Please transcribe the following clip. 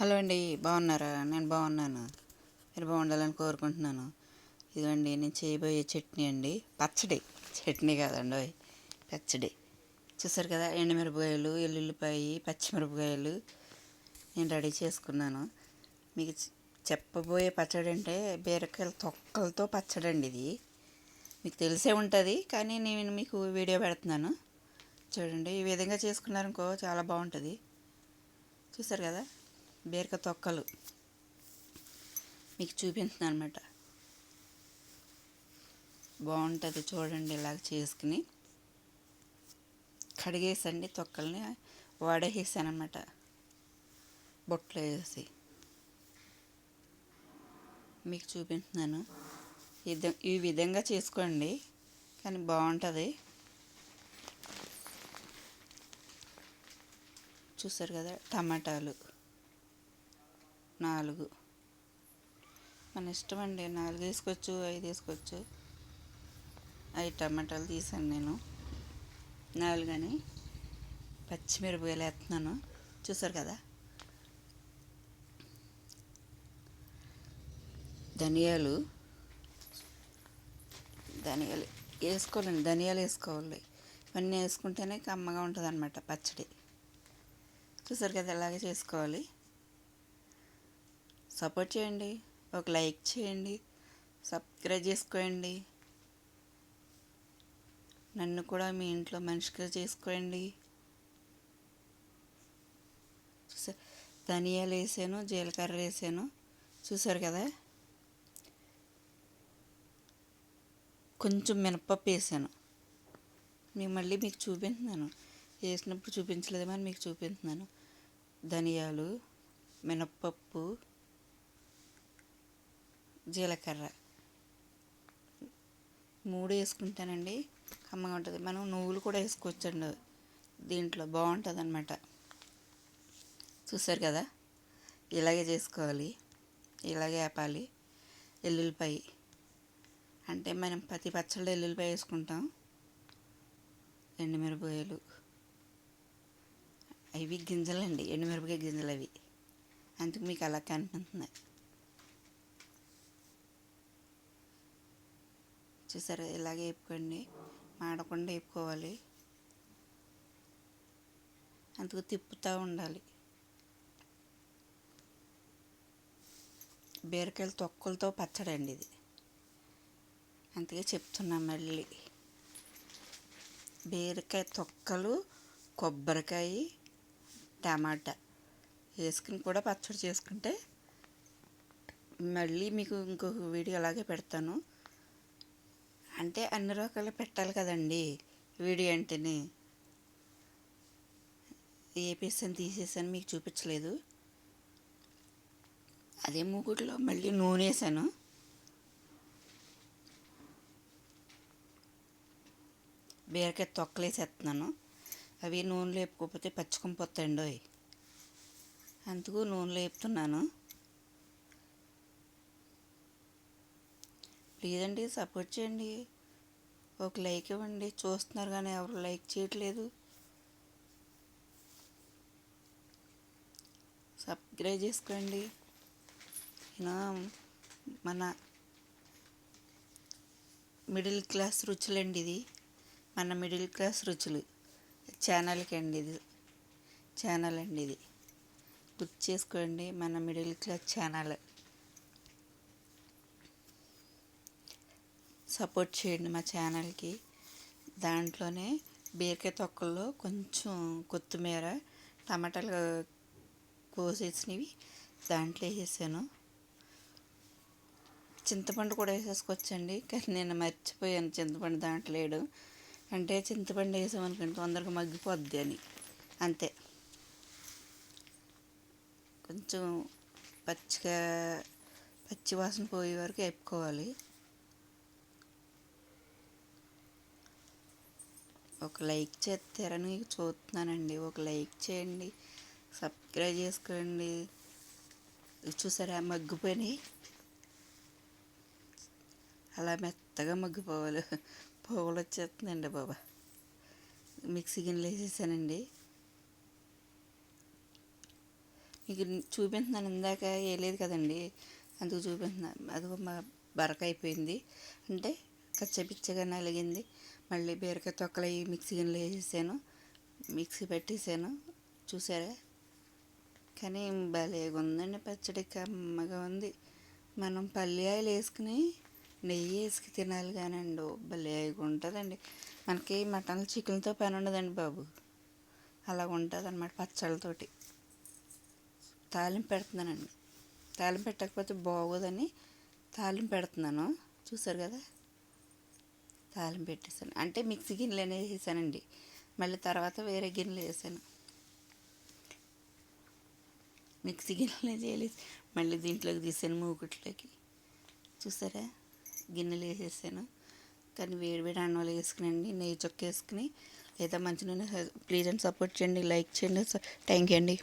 Hello అండి బాగున్నారా? నేను బాగున్నాను. మీరు బాగుండాలని కోరుకుంటున్నాను. ఇదిగోండి నేను చేయబోయే చట్నీ అండి. పచ్చడి. చట్నీ కాదండి పచ్చడి. చూసారు కదా ఎండుమిరపకాయలు ఎల్లుల్లిపాయ పచ్చిమిరపకాయలు నేను రెడీ చేసుకున్నాను. మీకు చెప్పబోయే పచ్చడి అంటే బీరకాయల తొక్కలతో పచ్చడి అండి ఇది. మీకు తెలిసే ఉంటుంది కానీ నేను మీకు వీడియో పెడుతున్నాను. చూడండి ఈ విధంగా చేసుకున్నారనుకో చాలా బాగుంటుంది. చూసారు కదా? బీరక తొక్కలు. మీకు చూపిస్తున్నాను అనమాట బాగుంటుంది చూడండి ఇలాగ చేసుకుని. కడిగేసండి తొక్కల్ని వాడేసాను బొట్లు వేసి. మీకు చూపించాను ఇది ఈ విధంగా చేసుకోండి కానీ బాగుంటుంది. చూసారు కదా టమాటాలు. నాలుగు. మన ఇష్టం అండి నాలుగు వేసుకోవచ్చు ఐదు వేసుకోవచ్చు ఐదు టమాటాలు తీసాను నేను. నాలుగని పచ్చిమిరపకాయలు వేస్తున్నాను. చూసారు కదా? ధనియాలు. ధనియాలు వేసుకోవాలండి ధనియాలు వేసుకోవాలి. ఇవన్నీ వేసుకుంటేనే కమ్మగా ఉంటుంది అనమాట పచ్చడి. చూసారు కదా ఇలాగే చేసుకోవాలి? సపోర్ట్ చేయండి ఒక లైక్ చేయండి సబ్స్క్రైబ్ చేసుకోండి. నన్ను కూడా మీ ఇంట్లో మనిషిగా చేసుకోండి. చూసా ధనియాలు వేసాను జీలకర్ర వేసాను. చూసారు కదా? కొంచెం మినపప్పు వేసాను. మీకు మళ్ళీ మీకు చూపించున్నాను వేసినప్పుడు చూపించలేదేమో అని మీకు చూపించున్నాను ధనియాలు మినప్పప్పు జీలకర్ర. మూడు వేసుకుంటానండి. కమ్మగా ఉంటుంది. మనం నువ్వులు కూడా వేసుకోవచ్చండి. దీంట్లో బాగుంటుంది అనమాట చూసారు కదా? ఇలాగే చేసుకోవాలి. ఇలాగే ఆపాలి ఎల్లుల్లిపాయ. అంటే మనం ప్రతి పచ్చళ్ళు ఎల్లుల్లిపాయ వేసుకుంటాం. ఎండుమిరపకాయలు. అవి గింజలండి. ఎండుమిరపకాయ గింజలు అవి. అందుకు మీకు అలా కనిపిస్తుంది చూసారా ఇలాగే వేపుకోండి మాడకుండా వేపుకోవాలి అందుకు తిప్పుతూ ఉండాలి. బీరకాయల తొక్కలతో పచ్చడండి ఇది. అందుకే చెప్తున్నా మళ్ళీ. బీరకాయ తొక్కలు కొబ్బరికాయ టమాటా వేసుకుని కూడా పచ్చడి చేసుకుంటే మళ్ళీ మీకు ఇంకొక వీడియో అలాగే పెడతాను. అంటే అన్ని రకాలు పెట్టాలి కదండి వీడియో అంటేనే. ఏ పీస్ అని తీసేసాను మీకు చూపించలేదు. అదే మూకుట్లో మళ్ళీ నూనె వేసాను. బీరకాయ తొక్కలు వేసేస్తున్నాను. అవి నూనెలో వేపుకోకపోతే పచ్చికొంపోతాయండి పోతాయండి అందుకు నూనెలో వేపుతున్నాను ప్లీజ్ అండి సపోర్ట్ చేయండి. ఒక లైక్ ఇవ్వండి. చూస్తున్నారు కానీ ఎవరు లైక్ చేయట్లేదు. సబ్స్క్రైబ్ చేసుకోండి. మన మిడిల్ క్లాస్ రుచులండి ఇది. మన మిడిల్ క్లాస్ రుచులు. ఛానల్కి అండి ఇది. ఛానల్ అండి ఇది. గుర్తు చేసుకోండి మన మిడిల్ క్లాస్ ఛానల్. సపోర్ట్ చేయండి మా ఛానల్కి. దాంట్లోనే బీరకాయ తొక్కల్లో కొంచెం కొత్తిమీర టమాటాలు కోసేసినవి దాంట్లో వేసేసాను. చింతపండు కూడా వేసేసుకోవచ్చండి కానీ నేను మర్చిపోయాను చింతపండు దాంట్లో వేయడం. అంటే చింతపండు వేసామనుకోండి తొందరగా మగ్గిపోద్ది అని. అంతే. కొంచెం పచ్చిగా పచ్చి వాసన పోయే వరకు వేపుకోవాలి. ఒక లైక్ చేస్తారని చూస్తున్నానండి. ఒక లైక్ చేయండి. సబ్స్క్రైబ్ చేసుకోండి. చూసారా? మగ్గిపోయినాయి. అలా మెత్తగా మగ్గిపోవాలి. పోగులు వచ్చేస్తుందండి బాబా. మిక్సీ గిన్నెలు వేసేసానండి. మీకు చూపింటున్నాను ఇందాక వేయలేదు కదండి. అందుకు చూపిస్తున్నాను అది మా బరక అయిపోయింది. అంటే కచ్చపిచ్చగా నలిగింది. మళ్ళీ బీరకాయ తొక్కలు అవి మిక్సీ గిన్నెలు వేసేసాను. మిక్సీ పెట్టేసాను. చూసారా? కానీ భలేగా ఉందండి పచ్చడి. కమ్మగా ఉంది. మనం పల్లి వేసుకుని నెయ్యి వేసుకు తినాలి కానండి భలేగా ఉంటుందండి. మనకి మటన్ చికెన్తో పని ఉండదండి బాబు. అలా ఉంటుంది అనమాట పచ్చళ్ళతోటి. తాలింపు పెడుతున్నానండి. తాలింపు పెట్టకపోతే బాగోదని తాలింపు పెడుతున్నాను. చూసారు కదా? తాళం పెట్టేసాను అంటే మిక్సీ గిన్నెలోనే వేసేసానండి మళ్ళీ తర్వాత వేరే గిన్నెలు వేసాను. మిక్సీ గిన్నెలు చేయలేదు. మళ్ళీ దీంట్లోకి తీసాను మూకుట్లోకి. చూసారా? గిన్నెలు వేసేసాను. కానీ వేడి వేడి అన్నంలో వేసుకునండి. నెయ్యి చొక్క వేసుకుని లేదా మంచి నూనె ప్లీజ్ అండ్ సపోర్ట్ చేయండి. లైక్ చేయండి. థ్యాంక్ యూ అండి.